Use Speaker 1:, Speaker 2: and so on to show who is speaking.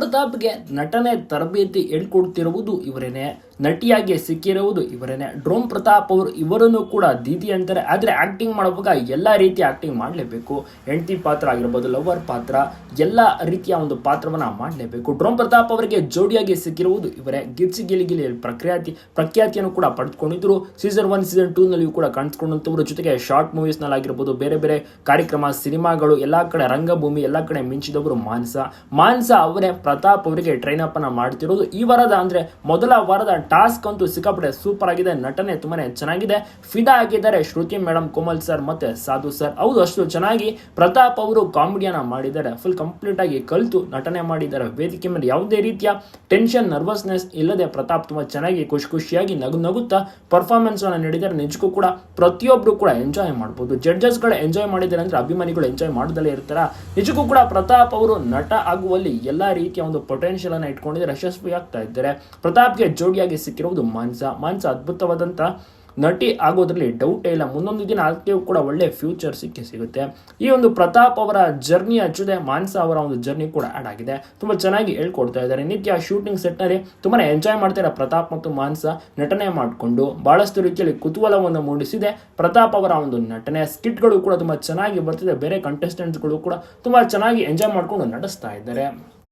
Speaker 1: ಪ್ರತಾಪ್ಗೆ ನಟನೆ ತರಬೇತಿ ಹೇಳ್ಕೊಡ್ತಿರುವುದು ಇವರೇನೆ. ನಟಿಯಾಗಿ ಸಿಕ್ಕಿರುವುದು ಇವರೇನೆ ಡ್ರೋಮ್ ಪ್ರತಾಪ್ ಅವರು ಇವರನ್ನು ಕೂಡ ದೀದಿ ಅಂತಾರೆ. ಆದರೆ ಆ್ಯಕ್ಟಿಂಗ್ ಮಾಡುವಾಗ ಎಲ್ಲ ರೀತಿಯ ಆ್ಯಕ್ಟಿಂಗ್ ಮಾಡಲೇಬೇಕು. ಹೆಂಡತಿ ಪಾತ್ರ ಆಗಿರ್ಬೋದು ಲವರ್ ಪಾತ್ರ, ಎಲ್ಲ ರೀತಿಯ ಒಂದು ಪಾತ್ರವನ್ನು ಮಾಡಲೇಬೇಕು. ಡ್ರೋಮ್ ಪ್ರತಾಪ್ ಅವರಿಗೆ ಜೋಡಿಯಾಗಿ ಸಿಕ್ಕಿರುವುದು ಇವರೇ. ಗಿರ್ಸಿ ಗಿಲಿ ಗಿಲಿ ಪ್ರಖ್ಯಾತಿ ಪ್ರಖ್ಯಾತಿಯನ್ನು ಕೂಡ ಪಡೆದುಕೊಂಡಿದ್ರು. ಸೀಸನ್ ಒನ್ ಸೀಸನ್ ಟೂನಲ್ಲಿಯೂ ಕೂಡ ಕಾಣಿಸ್ಕೊಂಡಂಥವ್ರ. ಜೊತೆಗೆ ಶಾರ್ಟ್ ಮೂವೀಸ್ನಲ್ಲಿ ಆಗಿರ್ಬೋದು, ಬೇರೆ ಬೇರೆ ಕಾರ್ಯಕ್ರಮ, ಸಿನಿಮಾಗಳು, ಎಲ್ಲ ಕಡೆ ರಂಗಭೂಮಿ, ಎಲ್ಲ ಕಡೆ ಮಿಂಚಿದವರು ಮಾನಸ. ಮಾನಸ ಅವರೇ ಪ್ರತಾಪ್ ಅವರಿಗೆ ಟ್ರೈನ್ ಅಪ್ ಅನ್ನು ಮಾಡ್ತಿರೋದು. ಈ ವಾರದ ಅಂದ್ರೆ ಮೊದಲ ವಾರದ ಟಾಸ್ಕ್ ಅಂತೂ ಸಿಕ್ಕಾಪಟ್ಟೆ ಸೂಪರ್ ಆಗಿದೆ. ನಟನೆ ತುಂಬಾನೇ ಚೆನ್ನಾಗಿದೆ. ಫಿದಾ ಆಗಿದ್ದಾರೆ ಶ್ರುತಿ ಮೇಡಮ್ ಕೋಮಲ್ ಸರ್ ಮತ್ತೆ ಸಾಧು ಸರ್. ಹೌದು, ಅಷ್ಟು ಚೆನ್ನಾಗಿ ಪ್ರತಾಪ್ ಅವರು ಕಾಮಿಡಿಯನ್ನ ಮಾಡಿದ್ದಾರೆ. ಫುಲ್ ಕಂಪ್ಲೀಟ್ ಆಗಿ ಕಲಿತು ನಟನೆ ಮಾಡಿದ್ದಾರೆ. ವೇದಿಕೆ ಮೇಲೆ ಯಾವುದೇ ರೀತಿಯ ಟೆನ್ಷನ್ ನರ್ವಸ್ನೆಸ್ ಇಲ್ಲದೆ ಪ್ರತಾಪ್ ತುಂಬಾ ಚೆನ್ನಾಗಿ ಖುಷಿ ಖುಷಿಯಾಗಿ ನಗು ನಗುತ್ತಾ ಪರ್ಫಾರ್ಮೆನ್ಸ್ ಅನ್ನ ನೀಡಿದ್ದಾರೆ. ನಿಜಕ್ಕೂ ಕೂಡ ಪ್ರತಿಯೊಬ್ರು ಕೂಡ ಎಂಜಾಯ್ ಮಾಡ್ಬೋದು. ಜಡ್ಜಸ್ಗಳು ಎಂಜಾಯ್ ಮಾಡಿದ್ದಾರೆ ಅಂದ್ರೆ ಅಭಿಮಾನಿಗಳು ಎಂಜಾಯ್ ಮಾಡದಲ್ಲೇ ಇರ್ತಾರ? ನಿಜಕ್ಕೂ ಕೂಡ ಪ್ರತಾಪ್ ಅವರು ನಟ ಆಗುವಲ್ಲಿ ಎಲ್ಲಾ ರೀತಿಯ ಒಂದು ಪೊಟೆನ್ಷಿಯಲ್ ಅನ್ನ ಇಟ್ಕೊಂಡಿದ್ದಾರೆ. ಯಶಸ್ವಿ ಆಗ್ತಾ ಇದ್ದಾರೆ. ಪ್ರತಾಪ್ಗೆ ಜೋಡಿಯಾಗಿ ಸಿಕ್ಕಿರುವುದು ಮಾನ್ಸ ಮಾನ್ಸ ಅದ್ಭುತವಾದಂಥ ನಟಿ ಆಗೋದ್ರಲ್ಲಿ ಡೌಟೇ ಇಲ್ಲ. ಮುಂದೊಂದು ದಿನ ಆಗ್ತೀವಿ ಕೂಡ ಒಳ್ಳೆ ಫ್ಯೂಚರ್ ಸಿಕ್ಕಿ ಸಿಗುತ್ತೆ. ಈ ಒಂದು ಪ್ರತಾಪ್ ಅವರ ಜರ್ನಿ ಜೊತೆ ಮಾನ್ಸ ಅವರ ಒಂದು ಜರ್ನಿ ಕೂಡ ಆಡ್ ಆಗಿದೆ. ತುಂಬಾ ಚೆನ್ನಾಗಿ ಹೇಳ್ಕೊಡ್ತಾ ಇದ್ದಾರೆ. ನಿತ್ಯ ಶೂಟಿಂಗ್ ಸೆಟ್ನಲ್ಲಿ ತುಂಬಾ ಎಂಜಾಯ್ ಮಾಡ್ತಾರೆ ಪ್ರತಾಪ್ ಮತ್ತು ಮಾನ್ಸ ನಟನೆ ಮಾಡಿಕೊಂಡು ಬಹಳಷ್ಟು ರೀತಿಯಲ್ಲಿ ಕುತೂಹಲವನ್ನು ಮೂಡಿಸಿದೆ. ಪ್ರತಾಪ್ ಅವರ ಒಂದು ನಟನೆ, ಸ್ಕಿಟ್ಗಳು ಕೂಡ ತುಂಬಾ ಚೆನ್ನಾಗಿ ಬರ್ತಿದೆ. ಬೇರೆ ಕಂಟೆಸ್ಟೆಂಟ್ಸ್ಗಳು ಕೂಡ ತುಂಬಾ ಚೆನ್ನಾಗಿ ಎಂಜಾಯ್ ಮಾಡ್ಕೊಂಡು ನಡೆಸ್ತಾ ಇದ್ದಾರೆ.